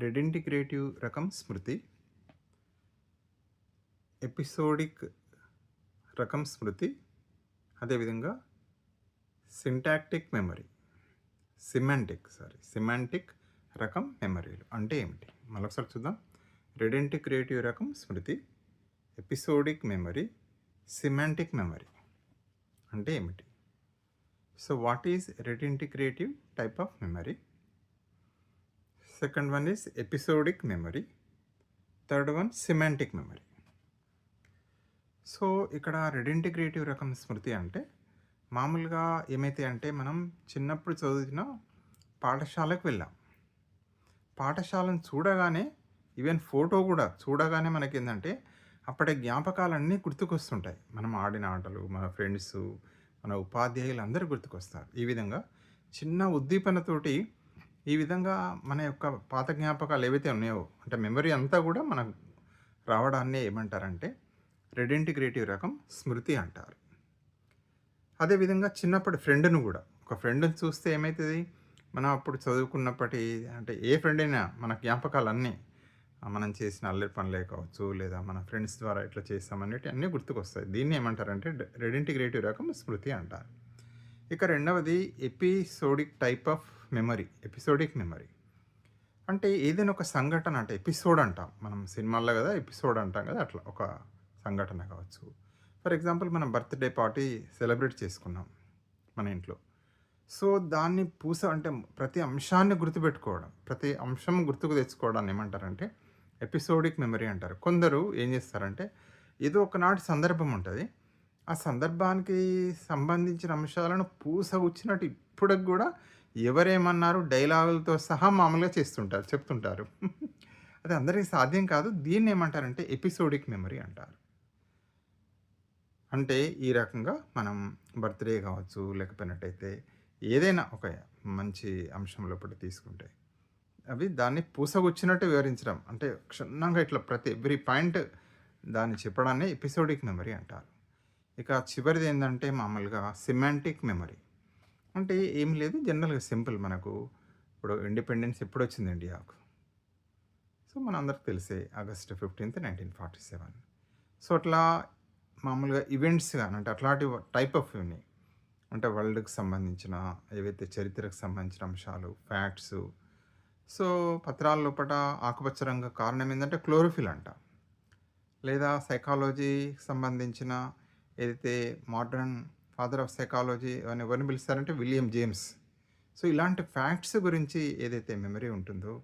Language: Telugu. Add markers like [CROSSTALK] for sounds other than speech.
రెడింటిగ్రేటివ్ రకం స్మృతి. ఎపిసోడిక్ రకం స్మృతి. అదేవిధంగా syntactic memory. Semantic sorry semantic రకం మెమరీలు. అంటే ఏమిటి? మరొకసారి చూద్దాం. రెడెంటిక్రేటివ్ రకం స్మృతి. Episodic memory semantic memory. అంటే ఏమిటి? So what is redintegrative type of memory? Second one is episodic memory third one semantic memory so ఇక్కడ రెడింటిగ్రేటివ్ రకం స్మృతి అంటే మామూలుగా ఏమైతే అంటే మనం చిన్నప్పుడు చదివిన పాఠశాలకు వెళ్ళాం. పాఠశాలను చూడగానే ఈవెన్ ఫోటో కూడా చూడగానే మనకి ఏంటంటే అప్పటి జ్ఞాపకాలన్నీ గుర్తుకొస్తుంటాయి. మనం ఆడిన ఆటలు మన ఫ్రెండ్స్ మన ఉపాధ్యాయులు అందరూ గుర్తుకొస్తారు. ఈ విధంగా చిన్న ఉద్దీపనతోటి ఈ విధంగా మన యొక్క పాత జ్ఞాపకాలు ఏవైతే ఉన్నాయో అంటే మెమరీ అంతా కూడా మనకు రావడాన్ని ఏమంటారంటే రెడెంటిగ్రేటివ్ రకం స్మృతి అంటారు. అదేవిధంగా చిన్నప్పటి ఫ్రెండ్ను కూడా ఒక ఫ్రెండ్ని చూస్తే ఏమవుతుంది మనం అప్పుడు చదువుకున్నప్పటి అంటే ఏ ఫ్రెండ్ అయినా మన జ్ఞాపకాలన్నీ మనం చేసిన అల్లరి పనులే కావచ్చు లేదా మన ఫ్రెండ్స్ ద్వారా ఇట్లా చేస్తామనేటి అన్నీ గుర్తుకొస్తాయి. దీన్ని ఏమంటారంటే రెడెంటిగ్రేటివ్ రకం స్మృతి అంటారు. ఇక రెండవది episodic type of memory episodic memory అంటే ఏదైనా ఒక సంఘటన అంటే ఎపిసోడ్ అంటాం. మనం సినిమాల్లో కదా ఎపిసోడ్ అంటాం కదా అట్లా ఒక సంఘటన కావచ్చు. ఫర్ ఎగ్జాంపుల్ మనం బర్త్డే పార్టీ సెలబ్రేట్ చేసుకున్నాం మన ఇంట్లో. సో దాన్ని పూస అంటే ప్రతి అంశాన్ని గుర్తుపెట్టుకోవడం ప్రతి అంశం గుర్తుకు తెచ్చుకోవడాన్ని ఏమంటారంటే ఎపిసోడిక్ మెమరీ అంటారు. కొందరు ఏం చేస్తారంటే ఏదో ఒకనాటి సందర్భం ఉంటుంది. ఆ సందర్భానికి సంబంధించిన అంశాలను పూసగుచ్చినట్టు ఇప్పటికి కూడా ఎవరేమన్నారు డైలాగులతో సహా మామూలుగా చేస్తుంటారు చెప్తుంటారు. [LAUGHS] అది అందరికీ సాధ్యం కాదు. దీన్ని ఏమంటారంటే ఎపిసోడిక్ మెమరీ అంటారు. అంటే ఈ రకంగా మనం బర్త్డే కావచ్చు లేకపోయినట్టయితే ఏదైనా ఒక మంచి అంశం లోపల తీసుకుంటే అవి దాన్ని పూసగుచ్చినట్టు వివరించడం. అంటే క్షుణ్ణంగా ఇట్లా ప్రతి ఎవ్రీ పాయింట్ దాన్ని చెప్పడాన్ని ఎపిసోడిక్ మెమరీ అంటారు. ఇక చివరిది ఏంటంటే మామూలుగా సిమాంటిక్ మెమరీ అంటే ఏం లేదు జనరల్గా సింపుల్ మనకు. ఇప్పుడు ఇండిపెండెన్స్ ఎప్పుడు వచ్చింది ఇండియాకు? సో మన అందరికి తెలిసే August fifteenth nineteen forty seven. So అట్లా మామూలుగా ఈవెంట్స్ కానీ అంటే అట్లాంటి టైప్ ఆఫ్ ఇవి అంటే వరల్డ్కి సంబంధించిన ఏవైతే చరిత్రకు సంబంధించిన అంశాలు ఫ్యాక్ట్స్ సో పత్రాల లోపల ఆకుపచ్చ రంగు కారణం ఏంటంటే క్లోరోఫిల్ అంట. లేదా సైకాలజీకి సంబంధించిన ఏదైతే మోడర్న్ ఫాదర్ ఆఫ్ సైకాలజీ అని ఎవరిని పిలుస్తారంటే విలియం జేమ్స్. సో ఇలాంటి ఫ్యాక్ట్స్ గురించి ఏదైతే మెమరీ ఉంటుందో